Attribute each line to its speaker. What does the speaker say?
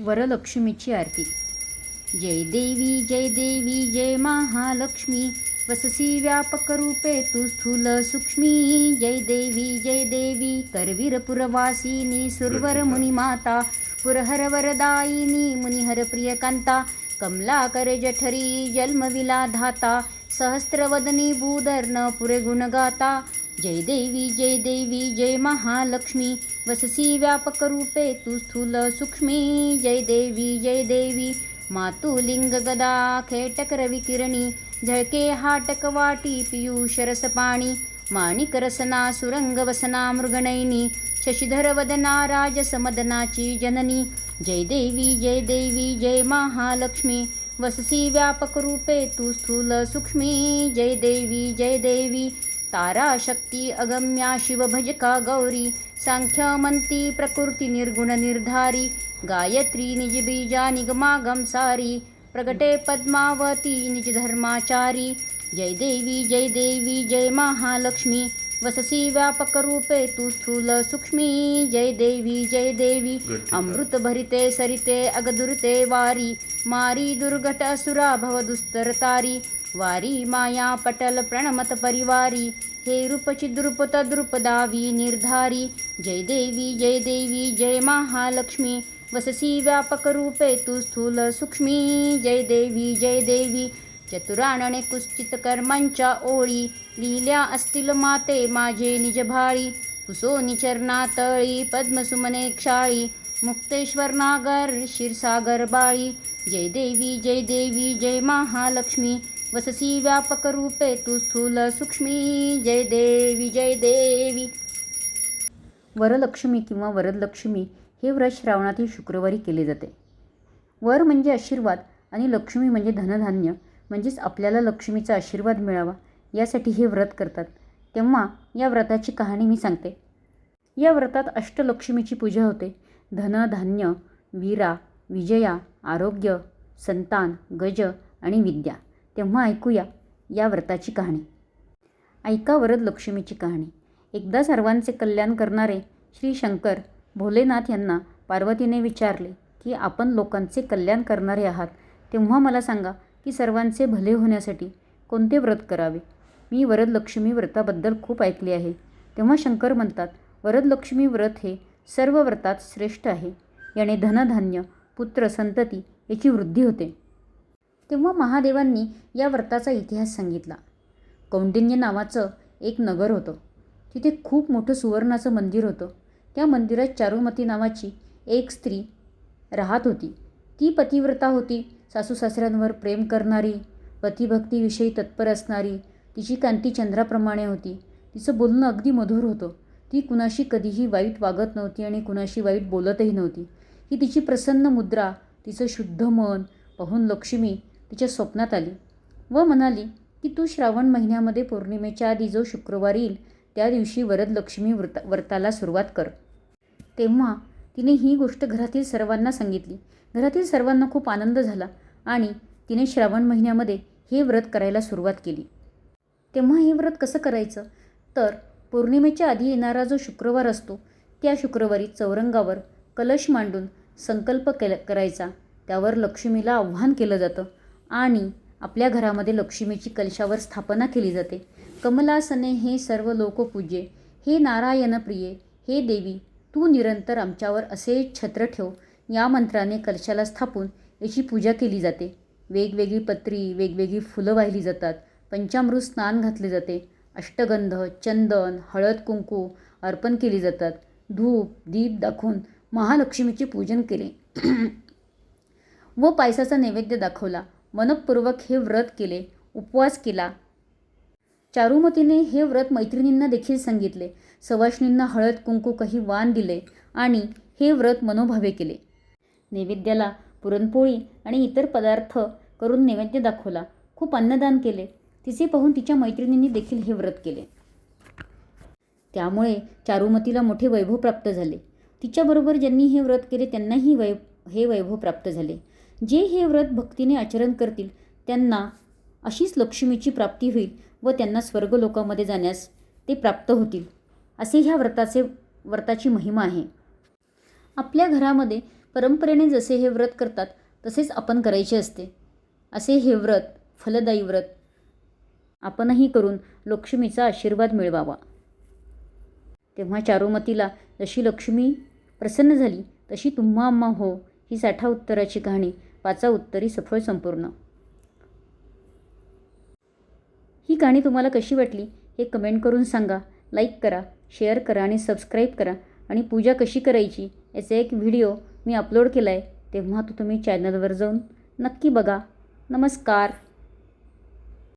Speaker 1: वरलक्ष्मीची आरती. जय देवी जय देवी जय महालक्ष्मी. वससी व्यापक रूपे तू स्थूल सूक्ष्मी. जय देवी जय देवी करवीर पुरवासिनी सुरवर मुनिमाता पुरहर वरदायिनी मुनिहर प्रियकांता कमलाकर जठरी जन्मविला धाता सहस्रवदनी भूधर्ण पुरे गुणगाता. जय देवी जय देवी जय महालक्ष्मी. वससी व्यापक रूपे तू स्थूल सूक्ष्मी। जय देवी जय देवी। मातुलिंग गदा खेटक रविकिरणी झळके हाटक वाटी पियुष रसपाणी माणिक रसना सुरंग वसना मृगनयनी। शशिधर वदना राजसमदनाची जननी। जय देवी जय देवी जय महालक्ष्मी। वससी व्यापक रूपे तू स्थूल सूक्ष्मी। जय देवी जय देवी। तारा शक्ती अगम्या शिवभजका गौरी सांख्यमंती प्रकृती निर्गुण निर्धारी गायत्री निजबीजा निगमागम सारी प्रगटे पद्मावती निज धर्माचारी जय देवी जय देवी जय महालक्ष्मी वससी व्यापक रूपे तू स्थूल सूक्ष्मी जय देवी जय देवी अमृत भरिते सरिते अगदुरते वारी मारी दुर्घट असुरा भव दुस्तरतारी वारी माया पटल प्रणमत परिवारी हे रूप चिद्रूप तद्रूप दावी निर्धारी. जय देवी जय देवी जय महालक्ष्मी. वससी व्यापक रूपे तू स्थूल सूक्ष्मी. जय देवी जय देवी चतुराणने कुश्चित कर्मांच्या ओळी. लिहिल्या असतील माते माझे निजभाळी कुसोनी चरणातळी पद्मसुमने क्षाळी. मुक्तेश्वर नागर क्षीरसागर बाळी. जय देवी जय देवी जय महालक्ष्मी. वससी व्यापक रूपे तू स्थूल सूक्ष्मी. जय देवी जय देवी. वरलक्ष्मी किंवा वरदलक्ष्मी हे व्रत श्रावणातील शुक्रवारी केले जाते. वर म्हणजे आशीर्वाद आणि लक्ष्मी म्हणजे धनधान्य म्हणजेच आपल्याला लक्ष्मीचा आशीर्वाद मिळावा यासाठी हे व्रत करतात. तेव्हा या व्रताची कहाणी मी सांगते. या व्रतात अष्टलक्ष्मीची पूजा होते. धन धान्य वीरा विजया आरोग्य संतान गज आणि विद्या. तेव्हा ऐकूया या व्रताची कहाणी. ऐका वरद लक्ष्मीची कहाणी. एकदा सर्वांचे कल्याण करणारे श्री शंकर भोलेनाथ यांना पार्वतीने विचारले की आपण लोकांचे कल्याण करणारे आहात. तेव्हा मला सांगा की सर्वांचे भले होण्यासाठी कोणते व्रत करावे? मी वरदलक्ष्मी व्रताबद्दल खूप ऐकले आहे. तेव्हा शंकर म्हणतात वरदलक्ष्मी व्रत हे सर्व व्रतात श्रेष्ठ आहे. याने धनधान्य पुत्र संतती याची वृद्धी होते. तेव्हा महादेवांनी या व्रताचा इतिहास सांगितला. कौंडिन्य नावाचं एक नगर होतं. तिथे खूप मोठं सुवर्णाचं मंदिर होतं. त्या मंदिरात चारुमती नावाची एक स्त्री राहत होती. ती पतिव्रता होती. सासू सासऱ्यांवर प्रेम करणारी पतिभक्तीविषयी तत्पर असणारी तिची कांती चंद्राप्रमाणे होती. तिचं बोलणं अगदी मधुर होतं. ती कुणाशी कधीही वाईट वागत नव्हती आणि कुणाशी वाईट बोलतही नव्हती. ही तिची प्रसन्न मुद्रा तिचं शुद्ध मन पाहून लक्ष्मी तिच्या स्वप्नात आली व म्हणाली की तू श्रावण महिन्यामध्ये पौर्णिमेच्या आधी जो शुक्रवार येईल त्या दिवशी वरदलक्ष्मी व्रत व्रताला सुरुवात कर. तेव्हा तिने ही गोष्ट घरातील सर्वांना सांगितली. घरातील सर्वांना खूप आनंद झाला आणि तिने श्रावण महिन्यामध्ये हे व्रत करायला सुरुवात केली. तेव्हा हे व्रत कसं करायचं? तर पौर्णिमेच्या आधी येणारा जो शुक्रवार असतो त्या शुक्रवारी चौरंगावर कलश मांडून संकल्प केला करायचा. त्यावर लक्ष्मीला आव्हान केलं जातं. आणि आपल्या घरामध्ये लक्ष्मीची कलशावर स्थापना केली जाते. कमलासने हे सर्व लोकपूज्ये हे नारायण प्रिये हे देवी तू निरंतर आमच्यावर असे छत्र ठेव या मंत्राने कलशाला स्थापून याची पूजा केली जाते. वेगवेगळी पत्री वेगवेगळी फुलं वाहिली जातात. पंचामृत स्नान घातले जाते. अष्टगंध चंदन हळद कुंकू अर्पण केली जातात. धूप दीप दाखवून महालक्ष्मीचे पूजन केले. व पायसाचा नैवेद्य दाखवला. मनपूर्वक हे व्रत केले उपवास केला. चारुमतीने हे व्रत मैत्रिणींना देखील सांगितले. सवाष्णींना हळद कुंकू काही वाण दिले आणि हे व्रत मनोभावे केले. नैवेद्याला पुरणपोळी आणि इतर पदार्थ करून नैवेद्य दाखवला. खूप अन्नदान केले. तिचे पाहून तिच्या मैत्रिणींनी देखील हे व्रत केले. त्यामुळे चारुमतीला मोठे वैभव प्राप्त झाले. तिच्याबरोबर ज्यांनी हे व्रत केले त्यांनाही वै हे वैभव प्राप्त झाले. जे हे व्रत भक्तीने आचरण करतील त्यांना अशीच लक्ष्मीची प्राप्ती होईल व त्यांना स्वर्गलोकामध्ये जाण्यास ते प्राप्त होतील असे ह्या व्रताचे व्रताची महिमा आहे. आपल्या घरामध्ये परंपरेने जसे हे व्रत करतात तसेच आपण करायचे असते. असे हे व्रत फलदायी व्रत आपणही करून लक्ष्मीचा आशीर्वाद मिळवावा. तेव्हा चारुमतीला जशी लक्ष्मी प्रसन्न झाली तशी तुम्हा अम्मा हो ही साठा उत्तराची कहाणी पाचा उत्तरी सफळ संपूर्ण. ही कहाणी तुम्हाला कशी वाटली हे कमेंट करून सांगा लाईक करा शेअर करा आणि सबस्क्राईब करा. आणि पूजा कशी करायची याचा एक व्हिडिओ मी अपलोड केला आहे तेव्हा तो तुम्ही चॅनलवर जाऊन नक्की बघा. नमस्कार.